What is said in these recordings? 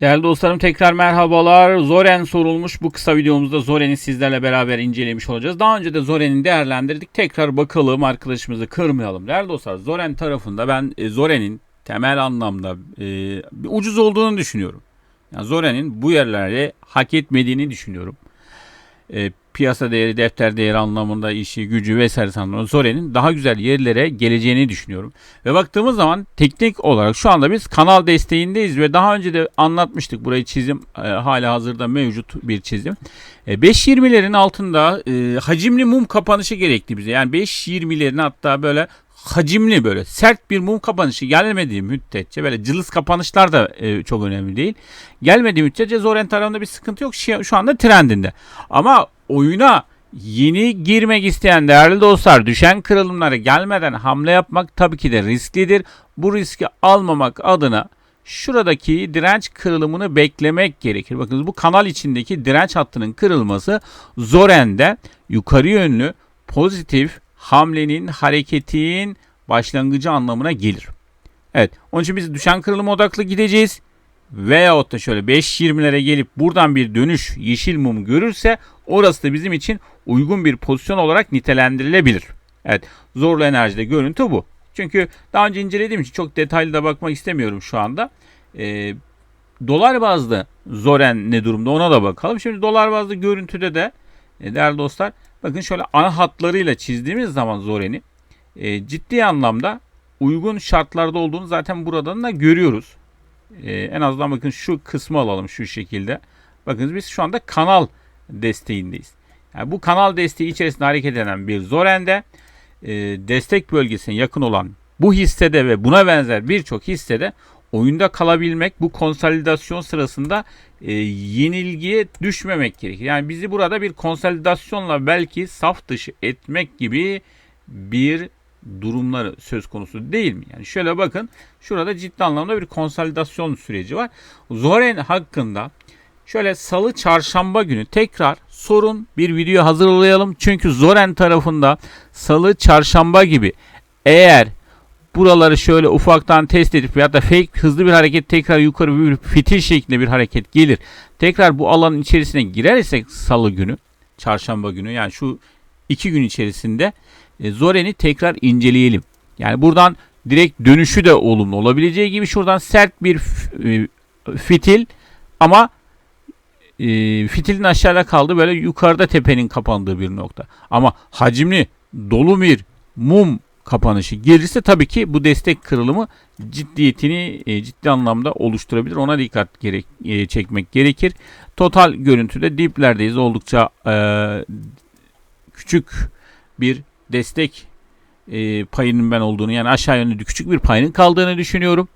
Değerli dostlarım tekrar merhabalar. Zoren sorulmuş. Bu kısa videomuzda Zoren'i sizlerle beraber incelemiş olacağız. Daha önce de Zoren'i değerlendirdik. Tekrar bakalım arkadaşımızı kırmayalım. Değerli dostlar Zoren tarafında ben e, Zoren'in temel anlamda e, ucuz olduğunu düşünüyorum. Yani Zoren'in bu yerlere hak etmediğini düşünüyorum. E, piyasa değeri, defter değeri anlamında işi, gücü vesaire anlamında Zoren'in daha güzel yerlere geleceğini düşünüyorum. Ve baktığımız zaman teknik olarak şu anda biz kanal desteğindeyiz ve daha önce de anlatmıştık. Burayı çizim e, hala hazırda mevcut bir çizim. E, 5.20'lerin altında e, hacimli mum kapanışı gerekti bize. Yani 5.20'lerin hatta böyle hacimli böyle sert bir mum kapanışı gelmediği müddetçe böyle cılız kapanışlar da e, çok önemli değil. Gelmediği müddetçe Zoren tarafında bir sıkıntı yok. Şu, anda trendinde. Ama oyuna yeni girmek isteyen değerli dostlar düşen kırılımlara gelmeden hamle yapmak tabii ki de risklidir. Bu riski almamak adına şuradaki direnç kırılımını beklemek gerekir. Bakınız bu kanal içindeki direnç hattının kırılması Zoren'de yukarı yönlü pozitif hamlenin, hareketin başlangıcı anlamına gelir. Evet. Onun için biz düşen kırılıma odaklı gideceğiz. Veyahut da şöyle 5.20'lere gelip buradan bir dönüş yeşil mum görürse orası da bizim için uygun bir pozisyon olarak nitelendirilebilir. Evet. Zorlu enerjide görüntü bu. Çünkü daha önce incelediğim için çok detaylı da bakmak istemiyorum şu anda. Ee, dolar bazlı Zoren ne durumda ona da bakalım. Şimdi dolar bazlı görüntüde de e, değerli dostlar bakın şöyle ana hatlarıyla çizdiğimiz zaman Zoren'i e, ciddi anlamda uygun şartlarda olduğunu zaten buradan da görüyoruz. E, en azından bakın şu kısmı alalım şu şekilde. Bakın biz şu anda kanal desteğindeyiz. Yani bu kanal desteği içerisinde hareket eden bir Zoren'de e, destek bölgesine yakın olan bu hissede ve buna benzer birçok hissede oyunda kalabilmek bu konsolidasyon sırasında e, yenilgiye düşmemek gerekir. Yani bizi burada bir konsolidasyonla belki saf dışı etmek gibi bir durumları söz konusu değil mi? Yani şöyle bakın şurada ciddi anlamda bir konsolidasyon süreci var. Zoren hakkında şöyle salı çarşamba günü tekrar sorun bir video hazırlayalım. Çünkü Zoren tarafında salı çarşamba gibi eğer buraları şöyle ufaktan test edip ya da fake hızlı bir hareket tekrar yukarı bir fitil şeklinde bir hareket gelir. Tekrar bu alanın içerisine girersek salı günü, çarşamba günü yani şu iki gün içerisinde e, Zoren'i tekrar inceleyelim. Yani buradan direkt dönüşü de olumlu olabileceği gibi şuradan sert bir e, fitil ama e, fitilin aşağıda kaldı böyle yukarıda tepenin kapandığı bir nokta. Ama hacimli dolu bir mum kapanışı gelirse tabii ki bu destek kırılımı ciddiyetini e, ciddi anlamda oluşturabilir. Ona dikkat gerek, e, çekmek gerekir. Total görüntüde diplerdeyiz. Oldukça e, küçük bir destek e, payının ben olduğunu yani aşağı yönlü küçük bir payının kaldığını düşünüyorum.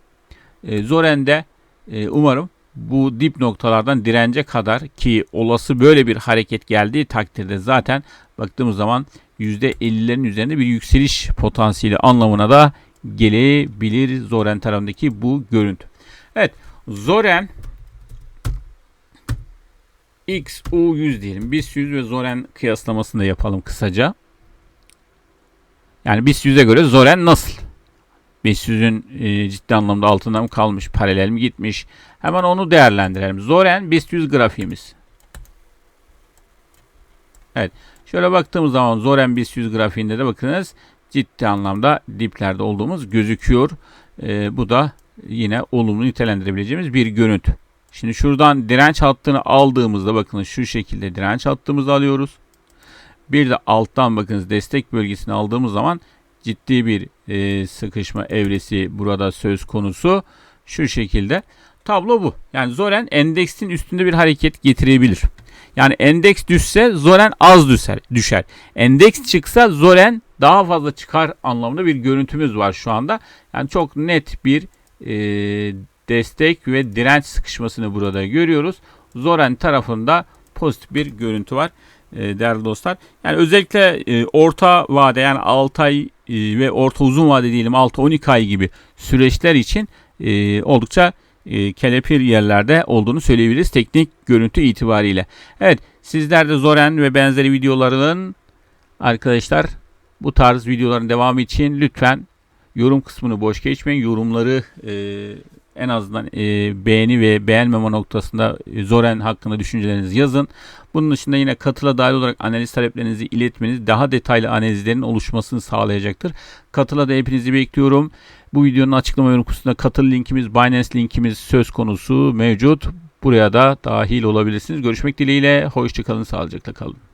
E, Zoren'de e, umarım bu dip noktalardan dirence kadar ki olası böyle bir hareket geldiği takdirde zaten baktığımız zaman %50'lerin üzerinde bir yükseliş potansiyeli anlamına da gelebilir Zoren tarafındaki bu görüntü. Evet Zoren XU100 diyelim. BIST 100 ve Zoren kıyaslamasını da yapalım kısaca. Yani BIST 100'e göre Zoren nasıl? BIST 100'ün e, ciddi anlamda altında mı kalmış, paralel mi gitmiş? Hemen onu değerlendirelim. Zoren BIST 100 grafiğimiz. Evet. Şöyle baktığımız zaman Zoren BIST 100 grafiğinde de bakınız ciddi anlamda diplerde olduğumuz gözüküyor. E, bu da yine olumlu nitelendirebileceğimiz bir görüntü. Şimdi şuradan direnç hattını aldığımızda bakın şu şekilde direnç hattımızı alıyoruz. Bir de alttan bakınız destek bölgesini aldığımız zaman ciddi bir e, sıkışma evresi burada söz konusu. Şu şekilde tablo bu. Yani Zoren endeksin üstünde bir hareket getirebilir. Yani endeks düşse Zoren az düşer. düşer. Endeks çıksa Zoren daha fazla çıkar anlamında bir görüntümüz var şu anda. Yani çok net bir e, destek ve direnç sıkışmasını burada görüyoruz. Zoren tarafında pozitif bir görüntü var e, değerli dostlar. Yani özellikle e, orta vade yani 6 ay ve orta uzun vade diyelim 6-12 ay gibi süreçler için e, oldukça e, kelepir yerlerde olduğunu söyleyebiliriz teknik görüntü itibariyle. Evet sizler de Zoren ve benzeri videoların arkadaşlar bu tarz videoların devamı için lütfen yorum kısmını boş geçmeyin. Yorumları e, en azından e, beğeni ve beğenmeme noktasında e, Zoren hakkında düşüncelerinizi yazın. Bunun dışında yine katıla dahil olarak analiz taleplerinizi iletmeniz daha detaylı analizlerin oluşmasını sağlayacaktır. Katıla da hepinizi bekliyorum. Bu videonun açıklama yorum katıl linkimiz, Binance linkimiz söz konusu mevcut. Buraya da dahil olabilirsiniz. Görüşmek dileğiyle. Hoşçakalın, sağlıcakla kalın.